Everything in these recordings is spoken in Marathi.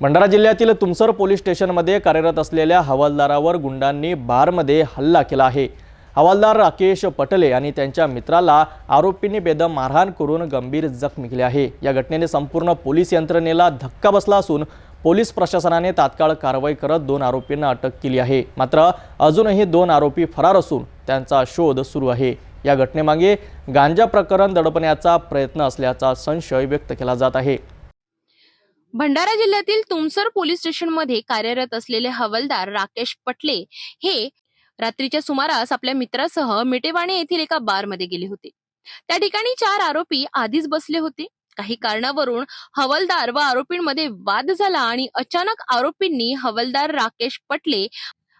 भंडारा जिल्ह्यातील तुमसर पोलीस स्टेशनमध्ये कार्यरत असलेल्या हवालदारावर गुंडांनी बारमध्ये हल्ला केला आहे. हवालदार राकेश पटले आणि त्यांच्या मित्राला आरोपींनी बेदम मारहाण करून गंभीर जखमी केले आहे. या घटनेने संपूर्ण पोलीस यंत्रणेला धक्का बसला असून पोलीस प्रशासनाने तात्काळ कारवाई करत दोन आरोपींना अटक केली आहे. मात्र अजूनही दोन आरोपी फरार असून त्यांचा शोध सुरू आहे. या घटनेमागे गांजा प्रकरण दडपण्याचा प्रयत्न असल्याचा संशय व्यक्त केला जात आहे. भंडारा जिल्ह्यातील तुमसर पोलीस स्टेशनमध्ये कार्यरत असलेले हवालदार राकेश पटले हे रात्रीच्या सुमारास आपल्या मित्रासह मिटेवाणे येथील एका बारमध्ये गेले होते. त्या ठिकाणी चार आरोपी आधीच बसले होते. काही कारणावरून हवालदार व आरोपींमध्ये वाद झाला आणि अचानक आरोपींनी हवालदार राकेश पटले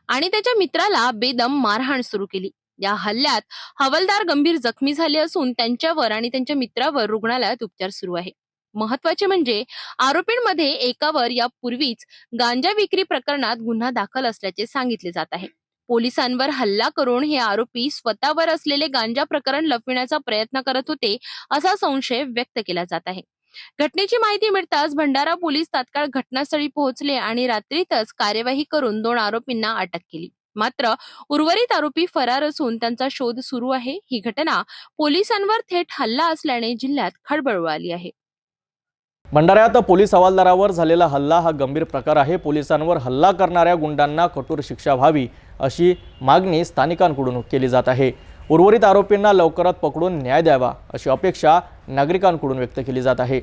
आणि त्याच्या मित्राला बेदम मारहाण सुरू केली. या हल्ल्यात हवालदार गंभीर जखमी झाले असून त्यांच्यावर आणि त्यांच्या मित्रावर रुग्णालयात उपचार सुरू आहे. महत्त्वाचे म्हणजे आरोपींमध्ये एकावर यापूर्वीच गांजा विक्री प्रकरणात गुन्हा दाखल असल्याचे सांगितले जात आहे. पोलिसांवर हल्ला करून हे आरोपी स्वतःवर असलेले गांजा प्रकरण लपविण्याचा प्रयत्न करत होते असा संशय व्यक्त केला जात आहे. घटनेची माहिती मिळताच भंडारा पोलीस तात्काळ घटनास्थळी पोहोचले आणि रात्रीतच कार्यवाही करून दोन आरोपींना अटक केली. मात्र उर्वरित आरोपी फरार असून त्यांचा शोध सुरू आहे. ही घटना पोलिसांवर थेट हल्ला असल्याने जिल्ह्यात खळबळ उडाली आहे. भंडाऱ्यात पोलीस हवालदारावर झालेला हल्ला हा गंभीर प्रकार आहे. पोलिसांवर हल्ला करणाऱ्या गुंडांना कठोर शिक्षा व्हावी अशी मागणी स्थानिकांकडून केली जात आहे. उर्वरित आरोपींना लवकरात पकडून न्याय द्यावा अशी अपेक्षा नागरिकांकडून व्यक्त केली जात आहे.